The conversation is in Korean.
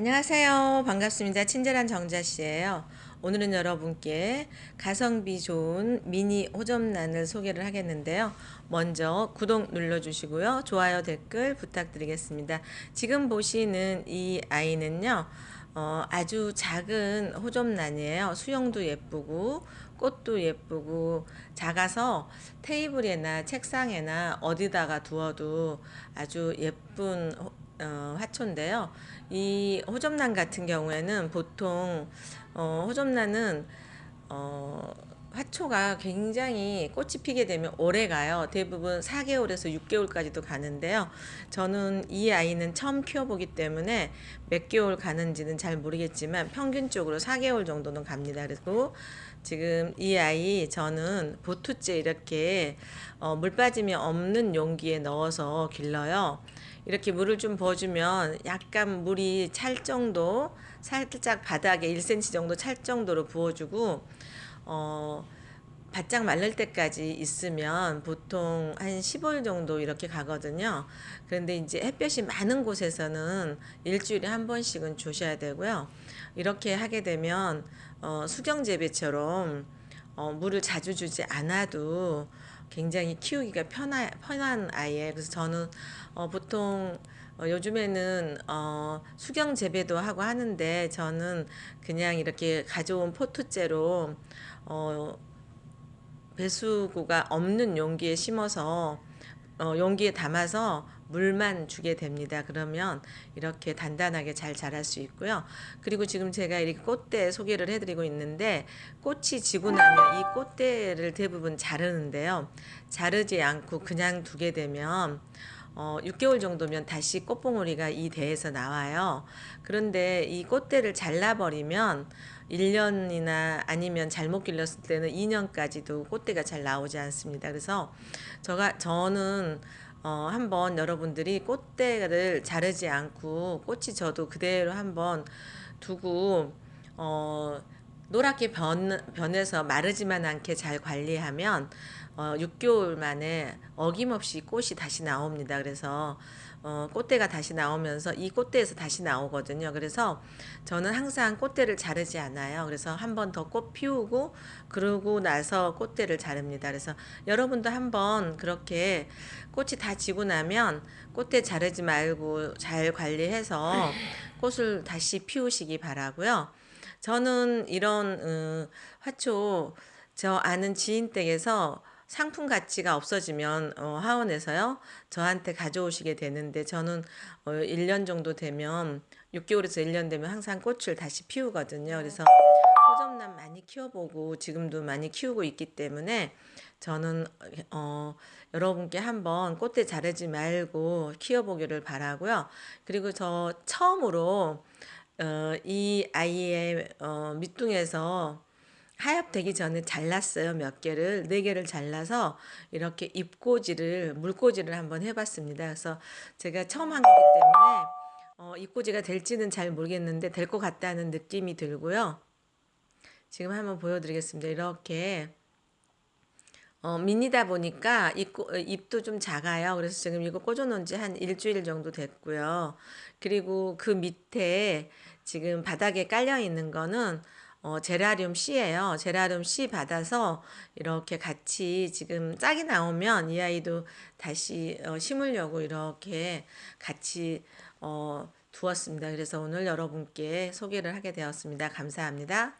안녕하세요. 반갑습니다. 친절한 정자씨예요. 오늘은 여러분께 가성비 좋은 미니 호접란을 소개를 하겠는데요. 먼저 구독 눌러주시고요. 좋아요, 댓글 부탁드리겠습니다. 지금 보시는 이 아이는요. 어, 아주 작은 호접란이에요. 수영도 예쁘고 꽃도 예쁘고 작아서 테이블에나 책상에나 어디다가 두어도 아주 예쁜 어, 화초인데요. 이 호접란 같은 경우에는 보통 어, 호접란은 어, 화초가 굉장히 꽃이 피게 되면 오래 가요. 대부분 4개월에서 6개월까지도 가는데요. 저는 이 아이는 처음 키워보기 때문에 몇 개월 가는지는 잘 모르겠지만 평균적으로 4개월 정도는 갑니다. 그리고 지금 이 아이 저는 보투째 이렇게 어, 물 빠짐이 없는 용기에 넣어서 길러요. 이렇게 물을 좀 부어주면 약간 물이 찰 정도 살짝 바닥에 1cm 정도 찰 정도로 부어주고 어 바짝 말릴 때까지 있으면 보통 한 15일 정도 이렇게 가거든요. 그런데 이제 햇볕이 많은 곳에서는 일주일에 한 번씩은 주셔야 되고요. 이렇게 하게 되면 어, 수경 재배처럼 어, 물을 자주 주지 않아도 굉장히 키우기가 편하, 편한 아이예요. 그래서 저는 어, 보통 어, 요즘에는 어, 수경 재배도 하고 하는데 저는 그냥 이렇게 가져온 포트째로 어, 배수구가 없는 용기에 심어서 어, 용기에 담아서 물만 주게 됩니다. 그러면 이렇게 단단하게 잘 자랄 수 있고요. 그리고 지금 제가 이렇게 꽃대 소개를 해드리고 있는데 꽃이 지고 나면 이 꽃대를 대부분 자르는데요. 자르지 않고 그냥 두게 되면 어, 6개월 정도면 다시 꽃봉오리가 이 대에서 나와요. 그런데 이 꽃대를 잘라버리면 1년이나 아니면 잘못 길렀을 때는 2년까지도 꽃대가 잘 나오지 않습니다. 그래서 저가 저는 어, 한번 여러분들이 꽃대를 자르지 않고 꽃이 져도 그대로 한번 두고 어, 노랗게 변, 변해서 마르지만 않게 잘 관리하면 어, 6개월 만에 어김없이 꽃이 다시 나옵니다. 그래서 어, 꽃대가 다시 나오면서 이 꽃대에서 다시 나오거든요. 그래서 저는 항상 꽃대를 자르지 않아요. 그래서 한 번 더 꽃 피우고 그러고 나서 꽃대를 자릅니다. 그래서 여러분도 한번 그렇게 꽃이 다 지고 나면 꽃대 자르지 말고 잘 관리해서 꽃을 다시 피우시기 바라고요. 저는 이런 음, 화초 저 아는 지인 댁에서 상품 가치가 없어지면 어, 하원에서요 저한테 가져오시게 되는데 저는 어, 1년 정도 되면 6개월에서 1년 되면 항상 꽃을 다시 피우거든요. 그래서 호접란 많이 키워보고 지금도 많이 키우고 있기 때문에 저는 어, 여러분께 한번 꽃대 자르지 말고 키워보기를 바라고요. 그리고 저 처음으로 어, 이 아이의 어, 밑둥에서 하엽되기 전에 잘랐어요 몇 개를. 네 개를 잘라서 이렇게 잎꽂이를 물꽂이를 한번 해봤습니다. 그래서 제가 처음 한 거기 때문에 어, 잎꽂이가 될지는 잘 모르겠는데 될 것 같다는 느낌이 들고요. 지금 한번 보여드리겠습니다. 이렇게. 어, 미니다 보니까 잎, 잎도 좀 작아요. 그래서 지금 이거 꽂아놓은 지 한 일주일 정도 됐고요. 그리고 그 밑에 지금 바닥에 깔려 있는 거는 어, 제라늄 C예요. 제라늄 C 받아서 이렇게 같이 지금 짝이 나오면 이 아이도 다시 어, 심으려고 이렇게 같이 어, 두었습니다. 그래서 오늘 여러분께 소개를 하게 되었습니다. 감사합니다.